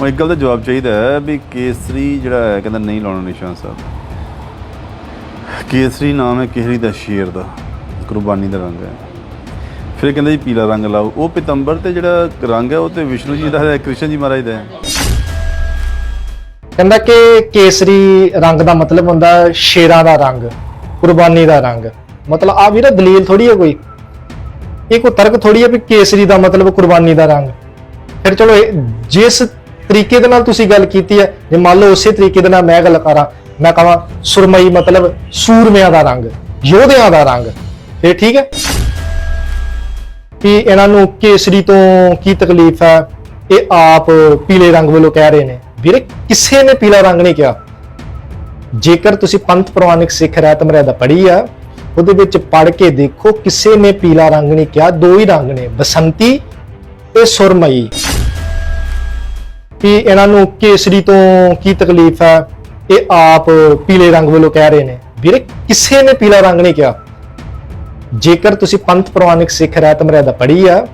ਹੁਣ ਇੱਕ ਗੱਲ ਦਾ ਜਵਾਬ ਚਾਹੀਦਾ ਹੈ ਵੀ ਕੇਸਰੀ ਜਿਹੜਾ ਹੈ, ਕਹਿੰਦਾ ਨਹੀਂ ਲਾਉਣਾ ਨਿਸ਼ਾਨ ਸਾਹਿਬ। ਕੇਸਰੀ ਨਾਮ ਹੈ ਕੇਸਰੀ ਦਾ ਸ਼ੇਰ ਦਾ ਕੁਰਬਾਨੀ ਦਾ ਰੰਗ ਹੈ। ਫਿਰ ਕਹਿੰਦਾ ਜੀ ਪੀਲਾ ਰੰਗ ਲਾਓ। ਉਹ ਪਿਤੰਬਰ ਤੇ ਜਿਹੜਾ ਰੰਗ ਹੈ, ਉਹ ਤੇ ਵਿਸ਼ਨੂੰ ਜੀ ਦਾ ਹੈ, ਕ੍ਰਿਸ਼ਨ ਜੀ ਮਹਾਰਾਜ ਦਾ ਹੈ। ਕਹਿੰਦਾ ਕਿ ਕੇਸਰੀ ਰੰਗ ਦਾ ਮਤਲਬ ਹੁੰਦਾ ਸ਼ੇਰਾਂ ਦਾ ਰੰਗ ਕੁਰਬਾਨੀ ਦਾ ਰੰਗ। ਮਤਲਬ ਆ ਵੀਰੇ ਦਲੀਲ ਥੋੜੀ ਹੈ ਕੋਈ? ਇਹ ਕੋਈ ਤਰਕ ਥੋੜੀ ਹੈ ਵੀ ਕੇਸਰੀ ਦਾ ਮਤਲਬ ਕੁਰਬਾਨੀ ਦਾ ਰੰਗ। ਫਿਰ ਚਲੋ ਜਿਸ ਤਰੀਕੇ ਦੇ ਨਾਲ ਤੁਸੀਂ ਗੱਲ ਕੀਤੀ ਹੈ, ਜੇ ਮੰਨ ਲਓ ਉਸੇ ਤਰੀਕੇ ਦੇ ਨਾਲ ਮੈਂ ਗੱਲ ਕਰਾਂ, ਮੈਂ ਕਹਾਂ ਸੁਰਮਈ ਮਤਲਬ ਸੂਰਮਿਆਂ ਦਾ ਰੰਗ, ਯੋਧਿਆਂ ਦਾ ਰੰਗ, ਇਹ ਠੀਕ ਹੈ? ਕਿ ਇਹਨਾਂ ਨੂੰ ਕੇਸਰੀ ਤੋਂ ਕੀ ਤਕਲੀਫ ਹੈ? ਇਹ ਆਪ ਪੀਲੇ ਰੰਗ ਵੱਲੋਂ ਕਹਿ ਰਹੇ ਨੇ। ਵੀਰੇ, ਕਿਸੇ ਨੇ ਪੀਲਾ ਰੰਗ ਨਹੀਂ ਕਿਹਾ। ਜੇਕਰ ਤੁਸੀਂ ਪੰਥ ਪ੍ਰਵਾਨਿਕ ਸਿੱਖ ਰਹਿਤ ਮਰਿਆਦਾ ਪੜ੍ਹੀ ਆ, ਉਹਦੇ ਵਿੱਚ ਪੜ੍ਹ ਕੇ ਦੇਖੋ, ਕਿਸੇ ਨੇ ਪੀਲਾ ਰੰਗ ਨਹੀਂ ਕਿਹਾ, ਦੋ ਹੀ ਰੰਗ ਨੇ, ਬਸੰਤੀ ਤੇ ਸੁਰਮਈ। ਕਿ ਇਹਨਾਂ ਨੂੰ ਕੇਸਰੀ ਤੋਂ ਕੀ ਤਕਲੀਫ ਹੈ? ਇਹ ਆਪ ਪੀਲੇ ਰੰਗ ਵੱਲੋਂ ਕਹਿ ਰਹੇ ਨੇ। ਵੀਰੇ, ਕਿਸੇ ਨੇ ਪੀਲਾ ਰੰਗ ਨਹੀਂ ਕਿਹਾ। ਜੇਕਰ ਤੁਸੀਂ ਪੰਥ ਪ੍ਰਵਾਨਿਕ ਸਿੱਖ ਰਹਿਤ ਮਰਿਆਦਾ ਪੜ੍ਹੀ ਆ,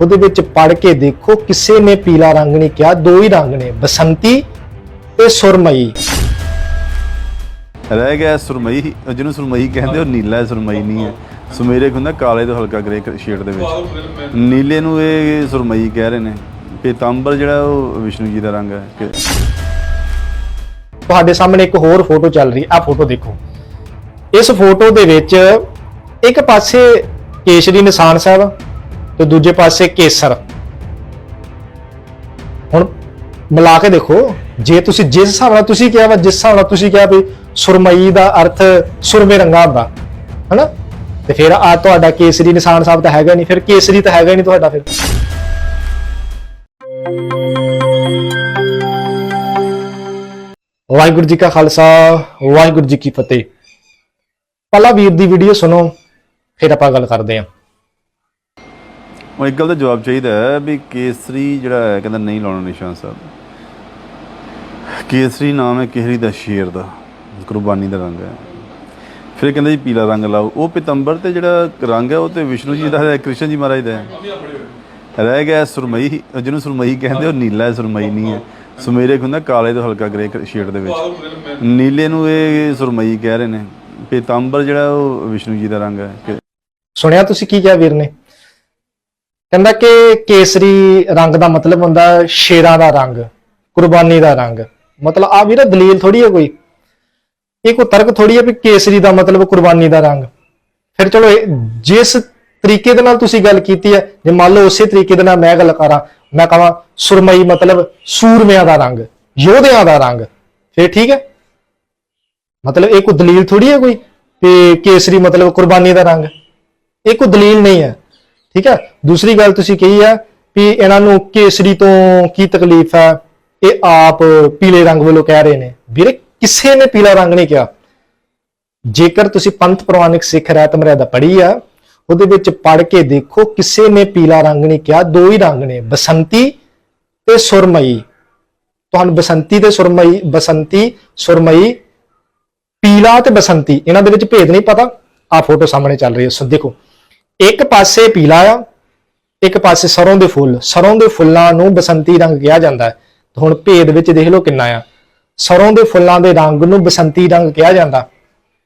ਉਹਦੇ ਵਿੱਚ ਪੜ੍ਹ ਕੇ ਦੇਖੋ, ਕਿਸੇ ਨੇ ਪੀਲਾ ਰੰਗ ਨਹੀਂ ਕਿਹਾ। ਦੋ ਹੀ ਰੰਗ ਨੇ, ਬਸੰਤੀ ਤੇ ਸੁਰਮਈ। ਰਹਿ ਗਿਆ ਸੁਰਮਈ। ਜਿਹਨੂੰ ਸੁਰਮਈ ਕਹਿੰਦੇ, ਉਹ ਨੀਲਾ ਸੁਰਮਈ ਨਹੀਂ ਹੈ। ਸੁਮੇਰੇ ਹੁੰਦਾ ਕਾਲੇ ਤੋਂ ਹਲਕਾ ਗ੍ਰੇ ਸ਼ੇਡ ਦੇ ਵਿੱਚ। ਨੀਲੇ ਨੂੰ ਇਹ ਸੁਰਮਈ ਕਹਿ ਰਹੇ ਨੇ। ਪੀਤਾੰਬਰ ਜਿਹੜਾ ਉਹ ਵਿਸ਼ਨੂੰ ਜੀ ਦਾ ਰੰਗ ਹੈ, ਕਿ ਤੁਹਾਡੇ ਸਾਹਮਣੇ ਇੱਕ ਹੋਰ ਫੋਟੋ ਚੱਲ ਰਹੀ ਆ ਫੋਟੋ ਦੇਖੋ। ਇਸ ਫੋਟੋ ਦੇ ਵਿੱਚ ਇੱਕ ਪਾਸੇ ਕੇਸ਼ਰੀ ਨਿਸ਼ਾਨ ਸਾਹਿਬ ਤੇ ਦੂਜੇ ਪਾਸੇ ਕੇਸਰ। ਹੁਣ ਮਿਲਾ ਕੇ ਦੇਖੋ, ਜੇ ਤੁਸੀਂ ਜਿਸ ਹਿਸਾਬ ਨਾਲ ਤੁਸੀਂ ਕਿਹਾ ਵਾ, ਜਿਸ ਹਿਸਾਬ ਨਾਲ ਤੁਸੀਂ ਕਿਹਾ ਵੀ ਸੁਰਮਈ ਦਾ ਅਰਥ ਸੁਰਮੇ ਰੰਗਾ ਹੁੰਦਾ ਹਨਾ? ਤੇ ਫਿਰ ਆ ਤੁਹਾਡਾ ਕੇਸਰੀ ਨਿਸ਼ਾਨ ਸਾਹਿਬ ਤਾਂ ਹੈਗਾ ਨਹੀਂ, ਫਿਰ ਕੇਸਰੀ ਤਾਂ ਹੈਗਾ ਹੀ ਨਹੀਂ ਤੁਹਾਡਾ ਫਿਰ। ਵਾਹਿਗੁਰੂ ਜੀ ਕਾ ਖਾਲਸਾ, ਵਾਹਿਗੁਰੂ ਜੀ ਕੀ ਫਤਿਹ। ਪਹਿਲਾ ਵੀਰ ਦੀ ਵੀਡੀਓ ਸੁਣੋ, ਫਿਰ ਆਪਾਂ ਗੱਲ ਕਰਦੇ ਹਾਂ। ਉਹ ਇੱਕ ਗੱਲ ਦਾ ਜਵਾਬ ਚਾਹੀਦਾ ਵੀ ਕੇਸਰੀ ਜਿਹੜਾ ਹੈ, ਕਹਿੰਦਾ ਨਹੀਂ ਲਾਉਣਾ ਨਿਸ਼ਾਨ ਸਾਹਿਬ। ਕੇਸਰੀ ਨਾਮ ਹੈ ਕੇਸਰੀ ਦਾ ਸ਼ੇਰ ਦਾ, ਕੁਰਬਾਨੀ ਦਾ ਰੰਗ ਹੈ। ਫਿਰ ਕਹਿੰਦਾ ਜੀ ਪੀਲਾ ਰੰਗ ਲਾਓ। ਉਹ ਪਿਤੰਬਰ ਤੇ ਜਿਹੜਾ ਰੰਗ ਹੈ, ਉਹ ਤੇ ਵਿਸ਼ਨੂੰ ਜੀ ਦਾ ਹੈ, ਕ੍ਰਿਸ਼ਨ ਜੀ ਮਹਾਰਾਜ ਦਾ ਹੈ। ਰਹਿ ਗਿਆ ਸੁਰਮਈ, ਜਿਹਨੂੰ ਸੁਰਮਈ ਕਹਿੰਦੇ ਉਹ ਨੀਲਾ ਹੈ, ਸੁਰਮਈ ਨਹੀਂ ਹੈ। ਸੁਮੇਰੇ ਹੁੰਦਾ ਕਾਲੇ ਤੋਂ ਹਲਕਾ ਗ੍ਰੇ ਸ਼ੇਡ ਦੇ ਵਿੱਚ। ਨੀਲੇ ਨੂੰ ਇਹ ਸੁਰਮਈ ਕਹਿ ਰਹੇ ਨੇ। ਪੀਤਾੰਬਰ ਜਿਹੜਾ ਉਹ ਵਿਸ਼ਨੂੰ ਜੀ ਦਾ ਰੰਗ ਹੈ। ਕਿ ਸੁਣਿਆ ਤੁਸੀਂ ਕੀ ਕਿਹਾ ਵੀਰ ਨੇ? ਕਹਿੰਦਾ ਕਿ ਕੇਸਰੀ ਰੰਗ ਦਾ ਮਤਲਬ ਹੁੰਦਾ ਸ਼ੇਰਾਂ ਦਾ ਰੰਗ, ਕੁਰਬਾਨੀ ਦਾ ਰੰਗ। ਮਤਲਬ ਆ ਵੀਰੇ, ਦਲੀਲ ਥੋੜੀ ਹੈ ਕੋਈ? ਇਹ ਕੋਈ ਤਰਕ ਥੋੜੀ ਹੈ ਵੀ ਕੇਸਰੀ ਦਾ ਮਤਲਬ ਕੁਰਬਾਨੀ ਦਾ ਰੰਗ। ਫਿਰ ਚਲੋ ਇਹ- ਜਿਸ ਤਰੀਕੇ ਦੇ ਨਾਲ ਤੁਸੀਂ ਗੱਲ ਕੀਤੀ ਹੈ, ਜੇ ਮੰਨ ਲਓ ਉਸੇ ਤਰੀਕੇ ਦੇ ਨਾਲ ਮੈਂ ਗੱਲ ਕਰਾਂ, ਮੈਂ ਕਹਾਂ ਸੁਰਮਈ ਮਤਲਬ ਸੂਰਮਿਆਂ ਦਾ ਰੰਗ, ਯੋਧਿਆਂ ਦਾ ਰੰਗ, ਫਿਰ ਠੀਕ ਹੈ? ਮਤਲਬ ਇਹ ਕੋਈ ਦਲੀਲ ਥੋੜੀ ਹੈ ਕੋਈ ਕਿ ਕੇਸਰੀ ਮਤਲਬ ਕੁਰਬਾਨੀ ਦਾ ਰੰਗ? ਇਹ ਕੋਈ ਦਲੀਲ ਨਹੀਂ ਹੈ, ਠੀਕ ਹੈ? ਦੂਸਰੀ ਗੱਲ ਤੁਸੀਂ ਕਹੀ ਹੈ ਵੀ ਇਹਨਾਂ ਨੂੰ ਕੇਸਰੀ ਤੋਂ ਕੀ ਤਕਲੀਫ ਹੈ? ਇਹ ਆਪ ਪੀਲੇ ਰੰਗ ਵੱਲੋਂ ਕਹਿ ਰਹੇ ਨੇ। ਵੀਰੇ, ਕਿਸੇ ਨੇ ਪੀਲਾ ਰੰਗ ਨਹੀਂ ਕਿਹਾ। ਜੇਕਰ ਤੁਸੀਂ ਪੰਥ ਪ੍ਰਵਾਨਿਕ ਸਿੱਖ ਰਹਿਤ ਮਰਿਆਦਾ ਪੜ੍ਹੀ ਆ ਉਹਦੇ ਵਿੱਚ ਪੜ੍ਹ ਕੇ ਦੇਖੋ, ਕਿਸੇ ਨੇ ਪੀਲਾ ਰੰਗ ਨਹੀਂ ਕਿਹਾ, ਦੋ ਹੀ ਰੰਗ ਨੇ, ਬਸੰਤੀ ਤੇ ਸੁਰਮਈ। ਤੁਹਾਨੂੰ ਬਸੰਤੀ ਤੇ ਸੁਰਮਈ, ਬਸੰਤੀ, ਸੁਰਮਈ, ਪੀਲਾ ਤੇ ਬਸੰਤੀ, ਇਹਨਾਂ ਦੇ ਵਿੱਚ ਭੇਦ ਨਹੀਂ ਪਤਾ। ਆ ਫੋਟੋ ਸਾਹਮਣੇ ਚੱਲ ਰਹੀ ਹੈ, ਸੋ ਦੇਖੋ, ਇੱਕ ਪਾਸੇ ਪੀਲਾ ਆ, ਇੱਕ ਪਾਸੇ ਸਰੋਂ ਦੇ ਫੁੱਲ। ਸਰੋਂ ਦੇ ਫੁੱਲਾਂ ਨੂੰ ਬਸੰਤੀ ਰੰਗ ਕਿਹਾ ਜਾਂਦਾ ਹੈ। ਹੁਣ ਭੇਦ ਵਿੱਚ ਦੇਖ ਲਓ ਕਿੰਨਾ ਆ। ਸਰੋਂ ਦੇ ਫੁੱਲਾਂ ਦੇ ਰੰਗ ਨੂੰ ਬਸੰਤੀ ਰੰਗ ਕਿਹਾ ਜਾਂਦਾ।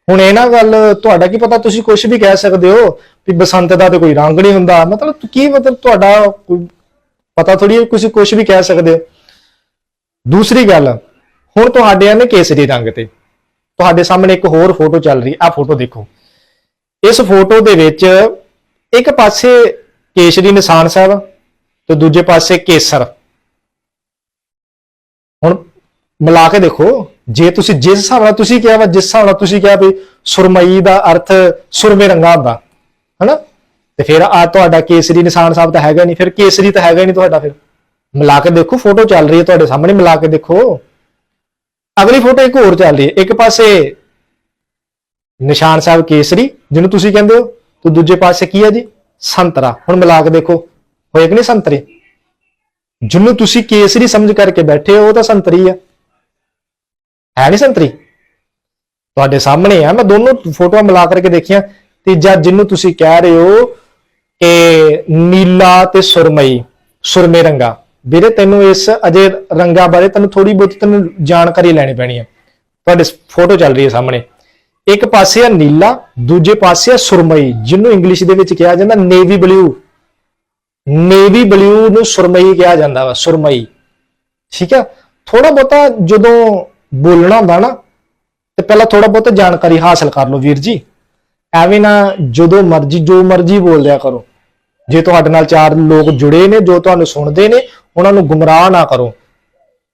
ਹੁਣ ਇਹ ਨਾ ਗੱਲ, ਤੁਹਾਡਾ ਕੀ ਪਤਾ ਤੁਸੀਂ ਕੁਝ ਵੀ ਕਹਿ ਸਕਦੇ ਹੋ ਵੀ ਬਸੰਤ ਦਾ ਤੇ ਕੋਈ ਰੰਗ ਨਹੀਂ ਹੁੰਦਾ। ਮਤਲਬ ਕੀ ਮਤਲਬ ਤੁਹਾਡਾ ਕੋਈ ਪਤਾ ਥੋੜੀ ਤੁਸੀਂ ਕੁਝ ਵੀ ਕਹਿ ਸਕਦੇ ਹੋ। ਦੂਸਰੀ ਗੱਲ, ਹੁਣ ਤੁਹਾਡੇ ਨੇ ਕੇਸਰੀ ਰੰਗ ਤੇ। ਤੁਹਾਡੇ ਸਾਹਮਣੇ ਇੱਕ ਹੋਰ ਫੋਟੋ ਚੱਲ ਰਹੀ ਆ ਫੋਟੋ ਦੇਖੋ। ਇਸ ਫੋਟੋ ਦੇ ਵਿੱਚ ਇੱਕ ਪਾਸੇ ਕੇਸ਼ਰੀ ਨਿਸ਼ਾਨ ਸਾਹਿਬ ਤੇ ਦੂਜੇ ਪਾਸੇ ਕੇਸਰ। ਹੁਣ ਮਿਲਾ ਕੇ ਦੇਖੋ। ਜੇ ਤੁਸੀਂ ਜਿਸ ਹਿਸਾਬ ਨਾਲ ਤੁਸੀਂ ਕਿਹਾ ਵਾ, ਜਿਸ ਹਿਸਾਬ ਨਾਲ ਤੁਸੀਂ ਕਿਹਾ ਵੀ ਸੁਰਮਈ ਦਾ ਅਰਥ ਸੁਰਮੇ ਰੰਗਾ ਹੁੰਦਾ, ਹਨਾ? ਤੇ ਫਿਰ ਆ ਤੁਹਾਡਾ ਕੇਸਰੀ ਨਿਸ਼ਾਨ ਸਾਹਿਬ ਤਾਂ ਹੈਗਾ ਨਹੀਂ, ਫਿਰ ਕੇਸਰੀ ਤਾਂ ਹੈਗਾ ਨਹੀਂ ਤੁਹਾਡਾ ਫਿਰ। ਮਿਲਾ ਕੇ ਦੇਖੋ, ਫੋਟੋ ਚੱਲ ਰਹੀ ਹੈ ਤੁਹਾਡੇ ਸਾਹਮਣੇ, ਮਿਲਾ ਕੇ ਦੇਖੋ। ਅਗਲੀ ਫੋਟੋ ਇੱਕ ਹੋਰ ਚੱਲ ਰਹੀ ਹੈ, ਇੱਕ ਪਾਸੇ ਨਿਸ਼ਾਨ ਸਾਹਿਬ ਕੇਸਰੀ, ਜਿਹਨੂੰ ਤੁਸੀਂ ਕਹਿੰਦੇ ਹੋ, ਤੇ ਦੂਜੇ ਪਾਸੇ ਕੀ ਹੈ ਜੀ? ਸੰਤਰਾ। ਹੁਣ ਮਿਲਾ ਕੇ ਦੇਖੋ ਹੋਏ ਕਿ ਨਹੀਂ ਸੰਤਰੇ? ਜਿਹਨੂੰ ਤੁਸੀਂ ਕੇਸਰੀ ਸਮਝ ਕਰਕੇ ਬੈਠੇ ਹੋ, ਉਹ ਤਾਂ ਸੰਤਰੀ ਆ। ਹੈ ਨਹੀਂ ਸੰਤਰੀ? ਤੁਹਾਡੇ ਸਾਹਮਣੇ ਆ, ਮੈਂ ਦੋਨੋਂ ਫੋਟੋਆਂ ਮਿਲਾ ਕਰਕੇ ਦੇਖੀਆਂ। ਤੀਜਾ ਜਿਹਨੂੰ ਤੁਸੀਂ ਕਹਿ ਰਹੇ ਹੋ ਕਿ ਨੀਲਾ ਤੇ ਸੁਰਮਈ, ਸੁਰਮੇ ਰੰਗਾ। ਵੀਰੇ, ਤੈਨੂੰ ਇਸ ਅਜੇ ਰੰਗਾਂ ਬਾਰੇ ਤੈਨੂੰ ਥੋੜੀ ਬਹੁਤ ਤੈਨੂੰ ਜਾਣਕਾਰੀ ਲੈਣੀ ਪੈਣੀ ਹੈ ਤੁਹਾਡੇ ਫੋਟੋ ਚੱਲ ਰਹੀ ਹੈ ਸਾਹਮਣੇ। ਇੱਕ ਪਾਸੇ ਆ ਨੀਲਾ, ਦੂਜੇ ਪਾਸੇ ਆ ਸੁਰਮਈ, ਜਿਹਨੂੰ ਇੰਗਲਿਸ਼ ਦੇ ਵਿੱਚ ਕਿਹਾ ਜਾਂਦਾ ਨੇਵੀ ਬਲੂ ਨੇਵੀ ਬਲੂ ਨੂੰ ਸੁਰਮਈ ਕਿਹਾ ਜਾਂਦਾ ਵਾ, ਸੁਰਮਈ। ਠੀਕ ਆ? ਥੋੜਾ ਬਹੁਤਾ ਜਦੋਂ ਬੋਲਣਾ ਹੁੰਦਾ ਨਾ, ਤੇ ਪਹਿਲਾਂ ਥੋੜਾ ਬਹੁਤਾ ਜਾਣਕਾਰੀ ਹਾਸਲ ਕਰ ਲਓ ਵੀਰ ਜੀ। ਐਵੇਂ ਨਾ ਜਦੋਂ ਮਰਜ਼ੀ, ਜੋ ਮਰਜ਼ੀ ਬੋਲ ਲਿਆ ਕਰੋ। ਜੇ ਤੁਹਾਡੇ ਨਾਲ ਚਾਰ ਲੋਕ ਜੁੜੇ ਨੇ, ਜੋ ਤੁਹਾਨੂੰ ਸੁਣਦੇ ਨੇ, ਉਹਨਾਂ ਨੂੰ ਗੁੰਮਰਾਹ ਨਾ ਕਰੋ।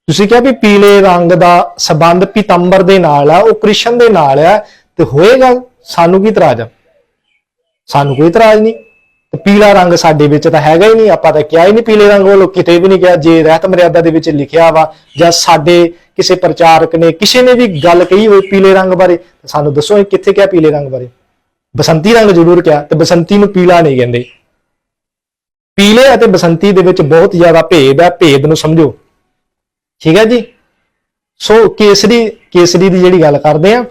ਤੁਸੀਂ ਕਿਹਾ ਵੀ ਪੀਲੇ ਰੰਗ ਦਾ ਸਬੰਧ ਪੀਤੰਬਰ ਦੇ ਨਾਲ ਆ, ਉਹ ਕ੍ਰਿਸ਼ਨ ਦੇ ਨਾਲ ਆ, ਤੇ ਹੋਏਗਾ, ਸਾਨੂੰ ਕੀ ਇਤਰਾਜ਼ ਆ? ਸਾਨੂੰ ਕੋਈ ਇਤਰਾਜ਼ ਨਹੀਂ। ਤੇ ਪੀਲਾ ਰੰਗ ਸਾਡੇ ਵਿੱਚ ਤਾਂ ਹੈਗਾ ਹੀ ਨਹੀਂ, ਆਪਾਂ ਤਾਂ ਕਿਹਾ ਹੀ ਨਹੀਂ ਪੀਲੇ ਰੰਗ ਵੱਲੋਂ ਕਿਤੇ ਵੀ ਨਹੀਂ ਕਿਹਾ, ਜੇ ਰਹਿਤ ਮਰਿਆਦਾ ਦੇ ਵਿੱਚ ਲਿਖਿਆ ਵਾ, ਜਾਂ ਸਾਡੇ ਕਿਸੇ ਪ੍ਰਚਾਰਕ ਨੇ, ਕਿਸੇ ਨੇ ਵੀ ਗੱਲ ਕਹੀ ਹੋਈ ਪੀਲੇ ਰੰਗ ਬਾਰੇ, ਤਾਂ ਸਾਨੂੰ ਦੱਸੋ ਇਹ ਕਿੱਥੇ ਕਿਹਾ ਪੀਲੇ ਰੰਗ ਬਾਰੇ। ਬਸੰਤੀ ਰੰਗ ਜ਼ਰੂਰ ਕਿਹਾ, ਤੇ ਬਸੰਤੀ ਨੂੰ ਪੀਲਾ ਨਹੀਂ ਕਹਿੰਦੇ। ਪੀਲੇ ਅਤੇ ਬਸੰਤੀ ਦੇ ਵਿੱਚ ਬਹੁਤ ਜ਼ਿਆਦਾ ਭੇਦ ਹੈ, ਭੇਦ ਨੂੰ ਸਮਝੋ। ਠੀਕ ਹੈ ਜੀ? ਸੋ ਕੇਸਰੀ ਕੇਸਰੀ ਦੀ ਜਿਹੜੀ ਗੱਲ ਕਰਦੇ ਆ,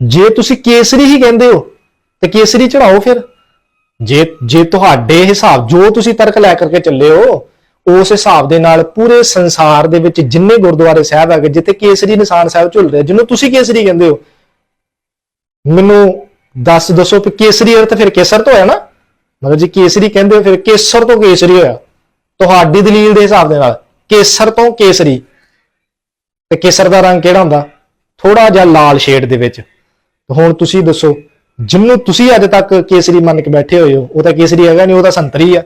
ਜੇ ਤੁਸੀਂ ਕੇਸਰੀ ਹੀ ਕਹਿੰਦੇ ਹੋ, ਤੇ ਕੇਸਰੀ ਚੜਾਓ ਫਿਰ। ਜੇ ਜੇ ਤੁਹਾਡੇ ਹਿਸਾਬ, ਜੋ ਤੁਸੀਂ ਤਰਕ ਲੈ ਕਰਕੇ ਚੱਲੇ ਹੋ, ਉਸ ਹਿਸਾਬ ਦੇ ਨਾਲ ਪੂਰੇ ਸੰਸਾਰ ਦੇ ਵਿੱਚ ਜਿੰਨੇ ਗੁਰਦੁਆਰੇ ਸਾਹਿਬ ਹੈਗੇ, ਜਿੱਥੇ ਕੇਸਰੀ ਨਿਸ਼ਾਨ ਸਾਹਿਬ ਝੁੱਲ ਰਿਹਾ, ਜਿਹਨੂੰ ਤੁਸੀਂ ਕੇਸਰੀ ਕਹਿੰਦੇ ਹੋ, ਮੈਨੂੰ ਦੱਸ ਦੱਸੋ ਕਿ ਕੇਸਰੀ ਅਰਥ ਫਿਰ ਕੇਸਰ ਤੋਂ ਹੋਇਆ ਨਾ? ਮਤਲਬ ਜੇ ਕੇਸਰੀ ਕਹਿੰਦੇ ਹੋ, ਫਿਰ ਕੇਸਰ ਤੋਂ ਕੇਸਰੀ ਹੋਇਆ। ਤੁਹਾਡੀ ਦਲੀਲ ਦੇ ਹਿਸਾਬ ਦੇ ਨਾਲ, ਕੇਸਰ ਤੋਂ ਕੇਸਰੀ। ਤੇ ਕੇਸਰ ਦਾ ਰੰਗ ਕਿਹੜਾ ਹੁੰਦਾ? ਥੋੜਾ ਜਿਹਾ ਲਾਲ ਸ਼ੇਡ ਦੇ ਵਿੱਚ। ਹੁਣ ਤੁਸੀਂ ਦੱਸੋ ਜਿਹਨੂੰ ਤੁਸੀਂ ਅੱਜ ਤੱਕ ਕੇਸਰੀ ਮੰਨ ਕੇ ਬੈਠੇ ਹੋਏ ਹੋ, ਉਹ ਤਾਂ ਕੇਸਰੀ ਹੈਗਾ ਨਹੀਂ ਉਹ ਤਾਂ ਸੰਤਰੀ ਆ।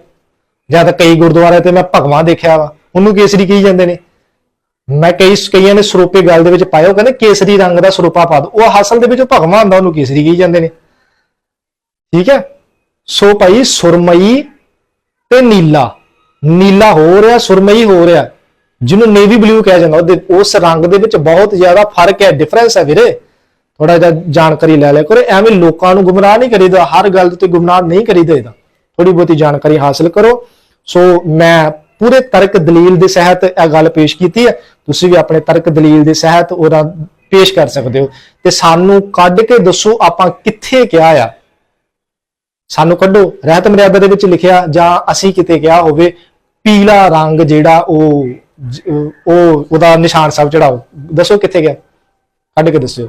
ਜਾਂ ਤਾਂ ਕਈ ਗੁਰਦੁਆਰੇ ਤੇ ਮੈਂ ਭਗਵਾਂ ਦੇਖਿਆ ਵਾ, ਉਹਨੂੰ ਕੇਸਰੀ ਕਹੀ ਜਾਂਦੇ ਨੇ। ਮੈਂ ਕਈ ਕਈਆਂ ਨੇ ਸਰੋਪੇ ਗੱਲ ਦੇ ਵਿੱਚ ਪਾਇਆ ਉਹ ਕਹਿੰਦੇ ਕੇਸਰੀ ਰੰਗ ਦਾ ਸਰੋਪਾ ਪਾ ਦੋ। ਉਹ ਹਾਸਲ ਦੇ ਵਿੱਚ ਉਹ ਭਗਵਾਂ ਹੁੰਦਾ ਉਹਨੂੰ ਕੇਸਰੀ ਕਹੀ ਜਾਂਦੇ ਨੇ। ਠੀਕ ਹੈ? ਸੋ ਭਾਈ ਸੁਰਮਈ ਤੇ ਨੀਲਾ। ਨੀਲਾ ਹੋ ਰਿਹਾ, ਸੁਰਮਈ ਹੋ ਰਿਹਾ। ਜਿਹਨੂੰ ਨੇਵੀ ਬਲੂ ਕਿਹਾ ਜਾਂਦਾ, ਉਹਦੇ ਉਸ ਰੰਗ ਦੇ ਵਿੱਚ ਬਹੁਤ ਜ਼ਿਆਦਾ ਫ਼ਰਕ ਹੈ ਡਿਫਰੈਂਸ ਹੈ ਵੀਰੇ। ਥੋੜਾ ਜਿਹਾ ਜਾਣਕਾਰੀ ਲੈ ਲਿਆ ਕਰੋ, ਐਵੇਂ ਲੋਕਾਂ ਨੂੰ ਗੁੰਮਰਾਹ ਨਹੀਂ ਕਰੀਦਾ, ਹਰ ਗੱਲ ਤੇ ਗੁੰਮਰਾਹ ਨਹੀਂ ਕਰੀਦਾ ਇਹਦਾ ਥੋੜੀ ਬਹੁਤੀ ਜਾਣਕਾਰੀ ਹਾਸਲ ਕਰੋ। ਸੋ ਮੈਂ ਪੂਰੇ ਤਰਕ ਦਲੀਲ ਦੇ ਸਹਿਤ ਇਹ ਗੱਲ ਪੇਸ਼ ਕੀਤੀ ਹੈ। ਤੁਸੀਂ ਵੀ ਆਪਣੇ ਤਰਕ ਦਲੀਲ ਦੇ ਸਹਿਤ ਉਹਦਾ ਪੇਸ਼ ਕਰ ਸਕਦੇ ਹੋ। ਤੇ ਸਾਨੂੰ ਕੱਢ ਕੇ ਦੱਸੋ ਆਪਾਂ ਕਿੱਥੇ ਕਿਹਾ ਆ। ਸਾਨੂੰ ਕੱਢੋ। ਰਹਿਤ ਮਰਿਆਦਾ ਦੇ ਵਿੱਚ ਲਿਖਿਆ ਜਾਂ ਅਸੀਂ ਕਿਤੇ ਕਿਹਾ ਹੋਵੇ, ਪੀਲਾ ਰੰਗ ਜਿਹੜਾ ਉਹ ਉਹ, ਉਹਦਾ ਨਿਸ਼ਾਨ ਸਾਹਿਬ ਚੜਾਓ। ਦੱਸੋ ਕਿੱਥੇ ਗਿਆ। ਕੱਢ ਕੇ ਦੱਸਿਓ।